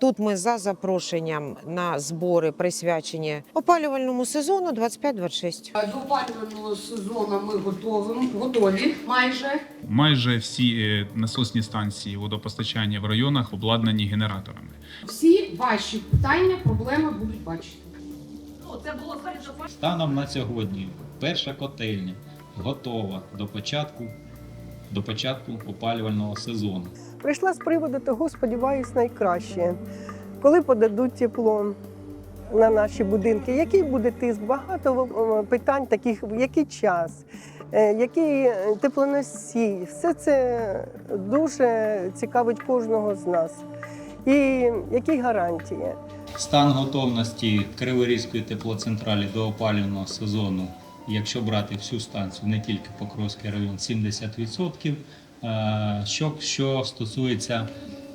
Тут ми за запрошенням на збори присвячені опалювальному сезону 25-26. До опалювального сезону ми готові, готові майже. Майже всі е, насосні станції водопостачання в районах обладнані генераторами. Всі ваші питання, проблеми будуть бачити. Станом на сьогодні перша котельня готова до початку, до початку опалювального сезону. Прийшла з приводу того, сподіваюсь, найкраще. Коли подадуть тепло на наші будинки, який буде тиск? Багато е, питань таких, в який час, е, який е, теплоносій. Все це дуже цікавить кожного з нас. І які гарантії? Стан готовності Криворізької теплоцентралі до опалювального сезону, якщо брати всю станцію, не тільки Покровський район, 70%. Е, Що, що стосується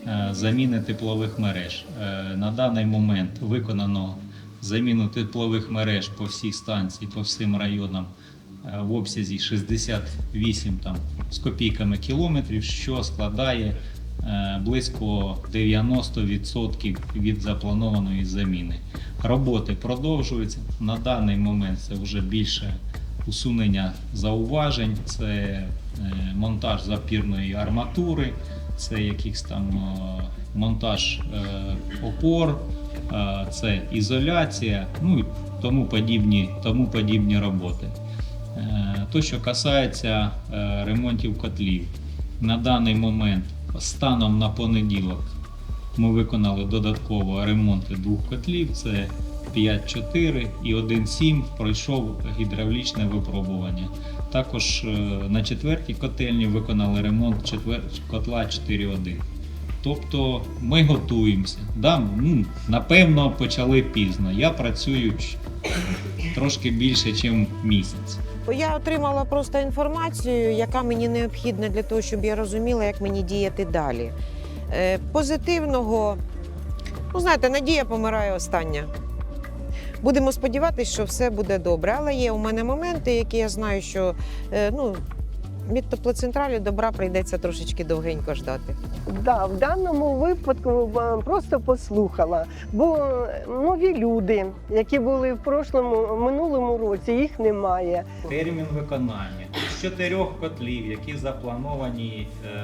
е, заміни теплових мереж, Е, на даний момент виконано заміну теплових мереж по всій станції, по всім районам в обсязі 68 там, з копійками кілометрів, що складає близько 90% від запланованої заміни. Роботи продовжуються. На даний момент це вже більше усунення зауважень, це монтаж запірної арматури, це якийсь там е, монтаж е, опор, е, це ізоляція, ну і тому подібні, тому подібні роботи. Е, То, що касається е, ремонтів котлів, на даний момент станом на понеділок ми виконали додатково ремонти двох котлів. Це 5.4 і 1.7 пройшов гідравлічне випробування. Також е, на четвертій котельні виконали ремонт котла 4.1. Тобто ми готуємося. Да, напевно, почали пізно. Я працюю трошки більше, ніж місяць. Я отримала просто інформацію, яка мені необхідна для того, щоб я розуміла, як мені діяти далі. Е, Позитивного, ну знаєте, надія помирає остання. Будемо сподіватися, що все буде добре. Але є у мене моменти, які я знаю, що е, ну, від теплоцентралі добра прийдеться трошечки довгенько ждати. Да, в даному випадку просто послухала. Бо нові люди, які були в прошлому минулому році, їх немає. Термін виконання з чотирьох котлів, які заплановані е,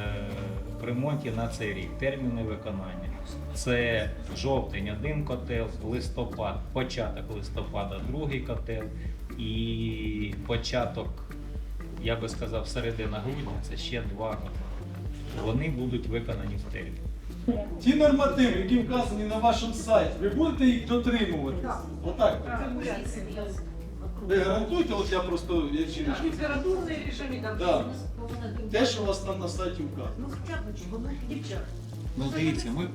в ремонті на цей рік. Терміни виконання. Це жовтень один котел, листопад, початок листопада другий котел і початок, я би сказав, середина грудня це ще два котли. Вони будуть виконані в термін. Ті нормативи, які вказані на вашому сайті, ви будете їх дотримуватись? Отак. Ви гарантуєте, от я просто як жіночка. Температурний режим Да. Те, що у вас там на сайті вказано. Ну дивіться, ми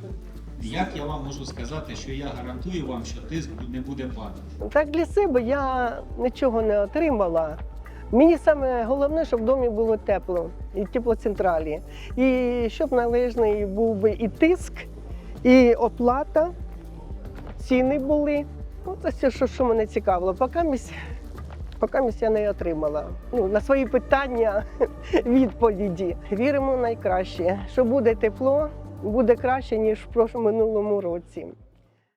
як я вам можу сказати, що я гарантую вам, що тиск не буде падати. Так для себе я нічого не отримала. Мені саме головне, щоб в домі було тепло і теплоцентралі. І щоб належний був би і тиск, і оплата, ціни були. Ну, це все, що, що мене цікавило. Поки місь, я не отримала. Ну, на свої питання відповіді. Віримо найкраще, що буде тепло, буде краще, ніж в минулому році.